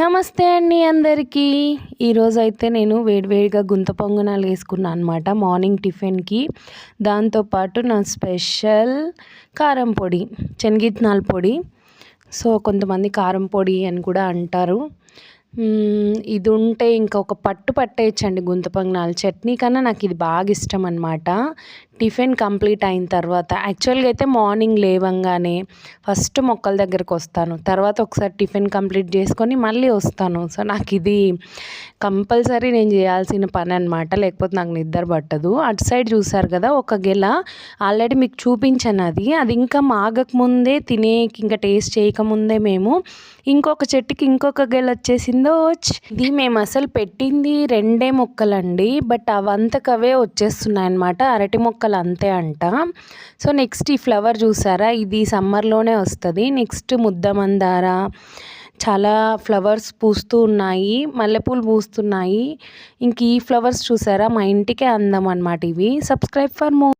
నమస్తే అండి అందరికీ. ఈరోజు అయితే నేను వేడివేడిగా గుంత పొంగనాలు వేసుకున్నాను అనమాట మార్నింగ్ టిఫిన్కి. దాంతోపాటు నా స్పెషల్ కారం పొడి శనగిత్తనాల పొడి. సో కొంతమంది కారం పొడి అని కూడా అంటారు. ఇది ఉంటే ఇంకా ఒక పట్టు పట్టేయచ్చండి గుంత పొంగనాలు. చట్నీ కన్నా నాకు ఇది బాగా ఇష్టం అనమాట టిఫిన్ కంప్లీట్ అయిన తర్వాత యాక్చువల్గా అయితే మార్నింగ్ లేవంగానే ఫస్ట్ మొక్కల దగ్గరకు వస్తాను. తర్వాత ఒకసారి టిఫిన్ కంప్లీట్ చేసుకొని మళ్ళీ వస్తాను. సో నాకు ఇది కంపల్సరీ నేను చేయాల్సిన పని అనమాట లేకపోతే నాకు నిద్ర పట్టదు. అటు సైడ్ చూసారు కదా ఒక గెల ఆల్రెడీ మీకు చూపించాను అది. అది ఇంకా మాగకముందే తినే ఇంకా టేస్ట్ చేయకముందే మేము ఇంకొక చెట్టుకి ఇంకొక గెల వచ్చేసిందో. ఇది మేము అసలు పెట్టింది రెండే మొక్కలండి. బట్ అవంతకవే వచ్చేస్తున్నాయి అనమాట అరటి మొక్క మొక్కలు అంతే అంట. సో నెక్స్ట్ ఈ ఫ్లవర్ చూసారా? ఇది సమ్మర్లోనే వస్తుంది. నెక్స్ట్ ముద్ద మందార చాలా ఫ్లవర్స్ పూస్తూ ఉన్నాయి. మల్లెపూలు పూస్తున్నాయి. ఇంక ఈ ఫ్లవర్స్ చూసారా? మా ఇంటికే అందం అనమాట ఇవి. Subscribe for more